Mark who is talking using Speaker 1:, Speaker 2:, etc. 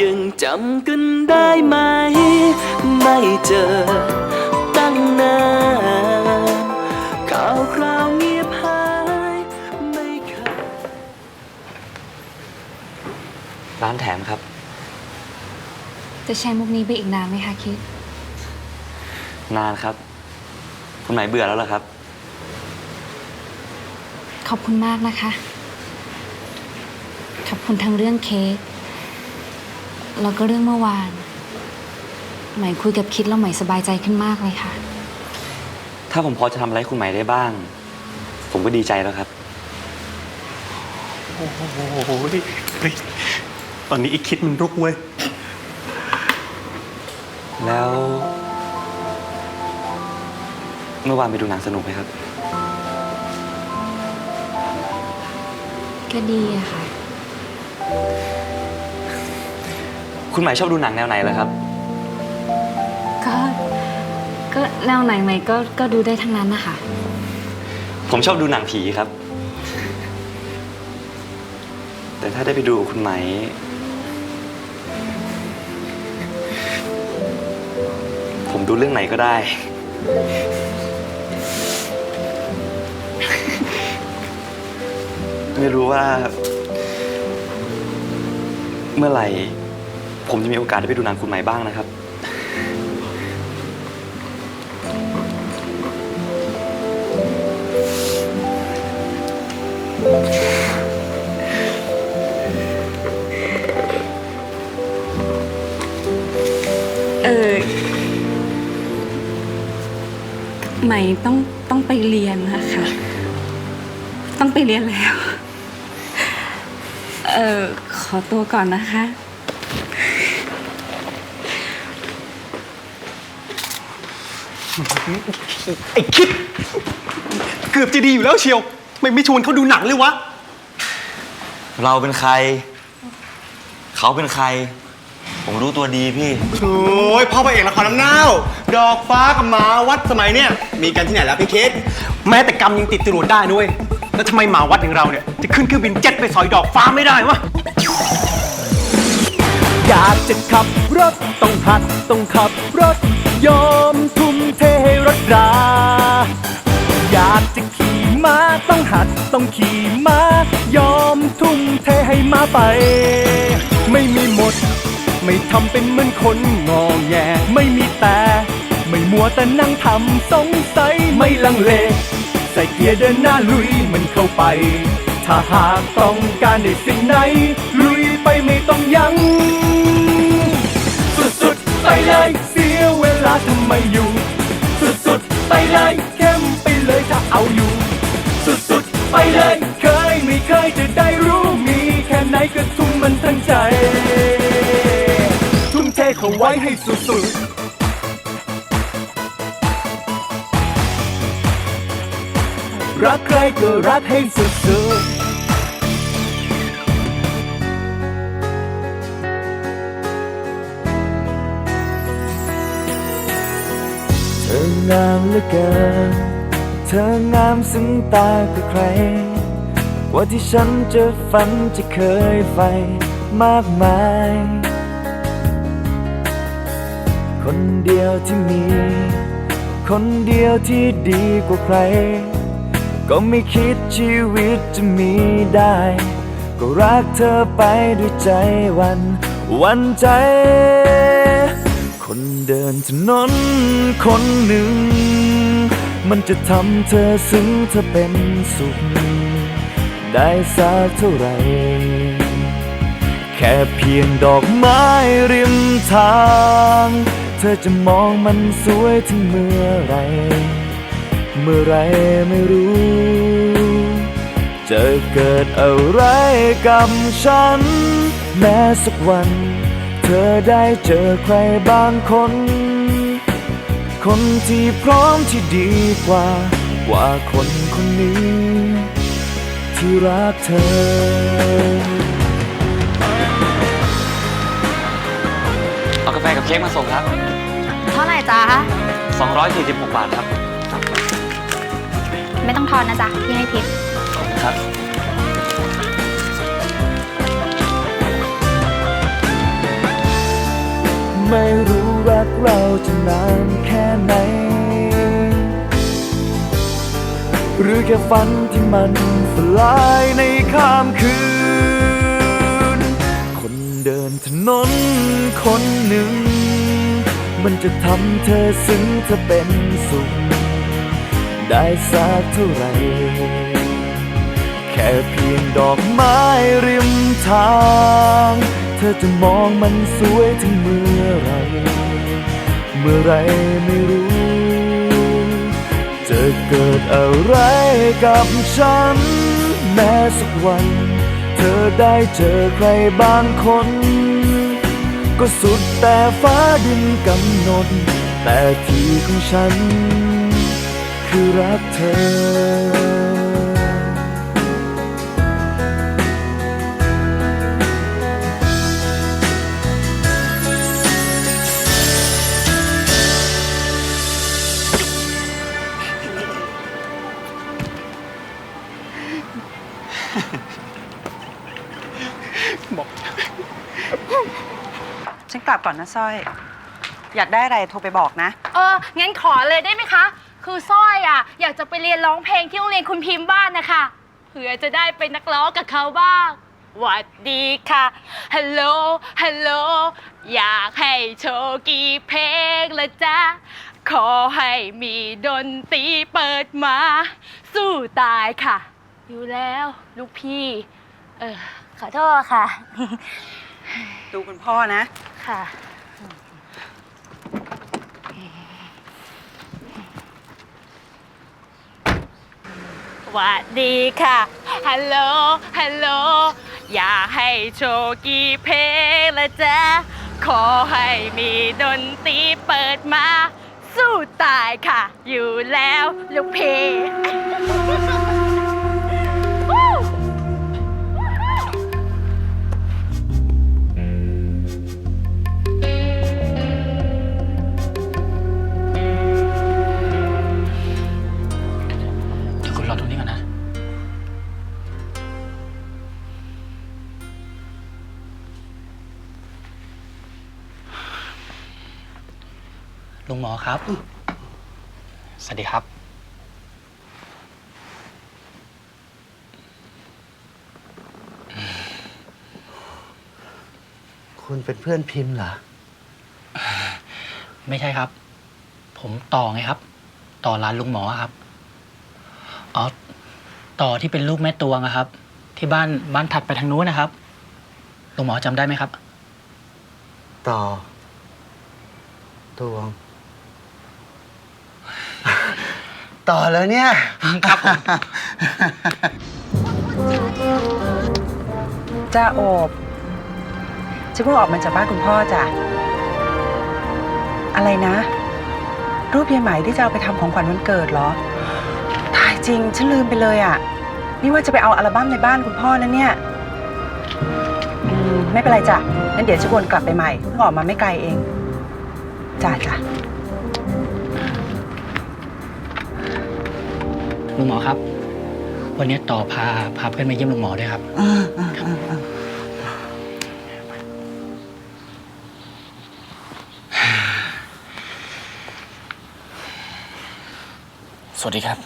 Speaker 1: ยังจำกันได้ไหม ไม่เจอตั้งนานข่าวคราวเงียบหายไม่เคย
Speaker 2: ร้านแถมครับ
Speaker 3: จะใช้มุกนี้ไปอีกนานไหมคะคิด
Speaker 2: นานครับ คุณหมายเบื่อแล้วเหรอครับ
Speaker 3: ขอบคุณมากนะคะ ขอบคุณทั้งเรื่องเค้ก แล้วก็เรื่องเมื่อวาน ใหม่คุยกับคิดแล้วใหม่สบายใจขึ้นมากเลยค่ะ
Speaker 2: ถ้าผมพอจะทำอะไรให้คุณหมายได้บ้าง ผมก็ดีใจแล้วครับ
Speaker 4: โอ้โหเฮ้ยตอนนี้อีกคิดมันรุกเว้ย
Speaker 2: แล้ว เมื่อวานไปดูหนังสนุกไหมครับ
Speaker 3: ก็ดีอะค่ะ
Speaker 2: คุณหมายชอบดูหนังแนวไหนเหรอครับ
Speaker 3: ก็ก็แนวไหนใหม่ก็ก็ดูได้ทั้งนั้นนะคะ
Speaker 2: ผมชอบดูหนังผีครับ แต่ถ้าได้ไปดูกับคุณไหม ผมดูเรื่องไหนก็ได้ ไม่รู้ว่า เมื่อไหร่ ผมจะมีโอกาสได้ไปดูหนังคุณไหม่บ้างนะครับ
Speaker 5: เออใหม่ต้องต้องไปเรียนนะคะต้องไปเรียนแล้ว เออขอตัวก่อนนะคะ
Speaker 4: ไอ้คิด เกือบจะดีอยู่แล้วเชียว ไม่ไม่ชวนเขาดูหนังเลยวะ
Speaker 2: เราเป็นใคร เขาเป็นใคร ผมรู้ตัวดีพี่
Speaker 4: โอ้ยพ่อพระเอกละครน้ำเน่า ดอกฟ้ากับหมาวัดสมัยเนี่ย มีกันที่ไหนแล้วพี่คิด แม้แต่กรรมยังติดจรวดได้นุ้ยแล้วทำไมหมาวัดอย่างเราเนี่ย จะขึ้นเครื่องบินเจ็ตไปสอยดอกฟ้าไม่ได้วะ
Speaker 1: อยากจะขับรถต้องหัดต้องขับรถยอ หัดต้องขี่ม้ายอมทุ่มเทให้ม้าไป ไม่มีหมด ไม่ทำเป็นเหมือนคนงอแงไม่มีแต่ ไม่มัวแต่นั่งทำสงสัยไม่ลังเล ใส่เกียร์เดินหน้าลุยมันเข้าไป ถ้าหากต้องการในสิ่งไหน ลุยไปไม่ต้องยัง้งสุดๆไปเลยเสียเวลาทำไมอยู่ สุดๆไปเลยเข้มไปเลยถ้าเอาอยู่ จะได้รู้มีแค่ไหนก็ทุ่มมันทั้งใจ ทุ่มเทเขาไว้ให้สุดๆรักใครก็รักให้สุดๆเธองามเหลือเกิน เธองามซึ้งตากว่าใคร ว่าที่ฉันจะฝันจะเคยใฝ่มากมาย คนเดียวที่มี คนเดียวที่ดีกว่าใคร ก็ไม่คิดชีวิตจะมีได้ ก็รักเธอไปด้วยใจวันวันใจ คนเดินถนนคนหนึ่ง มันจะทำเธอซึ้งเธอเป็นสุข ได้สักเท่าไหร่ แค่เพียงดอกไม้ริมทาง เธอจะมองมันสวยถึงเมื่อไร เมื่อไรไม่รู้ จะเกิดอะไรกับฉัน แม้สักวัน เธอได้เจอใครบางคน คนที่พร้อมที่ดีกว่า กว่าคนคนนี้ ที่รักเธอ
Speaker 2: เอากาแฟกับเค้กมาส่งครับ
Speaker 6: เท่าไหร่จ๊ะ
Speaker 2: 246 บาทครับ
Speaker 6: ไม่ต้องทอนนะจ๊ะ พี่ให้ทิป
Speaker 2: ขอบคุณครับ
Speaker 1: ไม่รู้รักเราจะนานแค่ไหน หรือแค่ฝันที่มันสลายในข้ามคืน คนเดินถนนคนหนึ่ง มันจะทำเธอซึ้งเธอเป็นสุข ได้สักเท่าไหร่ แค่เพียงดอกไม้ริมทาง เธอจะมองมันสวยถึงเมื่อไร เมื่อไรไม่รู้ จะเกิดอะไรกับฉัน แม้สักวัน เธอได้เจอใครบางคน ก็สุดแต่ฟ้าดินกำหนด แต่ที่ของฉัน คือรักเธอ
Speaker 7: กลับก่อนนะสร้อย อยากได้อะไรโทรไปบอกนะ
Speaker 6: เออ งั้นขอเลยได้ไหมคะ คือสร้อยอะ อยากจะไปเรียนร้องเพลงที่โรงเรียนคุณพิมพ์บ้านนะคะ เผื่อจะได้เป็นนักร้องกับเขาบ้างหวัดดีค่ะ ฮัลโหล ฮัลโหล อยากให้โชว์กี่เพลงละจ๊ะ ขอให้มีดนตรีเปิดมา สู้ตายค่ะ อยู่แล้วลูกพี่ เออ ขอโทษค่ะ
Speaker 7: ดูคุณพ่อนะ
Speaker 6: ค่ะ หวัดดีค่ะ ฮัลโหล ฮัลโหล อยากให้โชว์กี่เพลงละจ๊ะ ขอให้มีดนตรีเปิดมา สู้ตายค่ะ อยู่แล้วลูกเพ
Speaker 8: ลุงหมอครับ สวัสดีครับ
Speaker 9: คุณเป็นเพื่อนพิมพ์เหรอ
Speaker 8: ไม่ใช่ครับ ผมต่อไงครับ ต่อร้านลุงหมอครับ อ๋อ ต่อที่เป็นลูกแม่ตวงอะครับ ที่บ้านบ้านถัดไปทางนู้นนะครับ ลุงหมอจำได้ไหมครับ
Speaker 9: ต่อ ตวง ต่อแล้วเนี่ย
Speaker 8: ครับผม
Speaker 7: จ้าโอบฉันเพิ่งออกมาจากบ้านคุณพ่อจ้ะ อะไรนะ รูปยายไหมที่จะเอาไปทำของขวัญวันเกิดเหรอตายจริง ฉันลืมไปเลยอะ นี่ว่าจะไปเอาอัลบั้มในบ้านคุณพ่อนะเนี่ยอืมไม่เป็นไรจ้ะงั้นเดี๋ยวจะวนกลับไปใหม่เพิ่งออกมาไม่ไกลเอง จ้าจ้ะ
Speaker 8: คุณหมอครับ วันนี้ต่อพาพาเพื่อนมาเยี่ยมลุงหมอด้วยครับสวัสดีครับ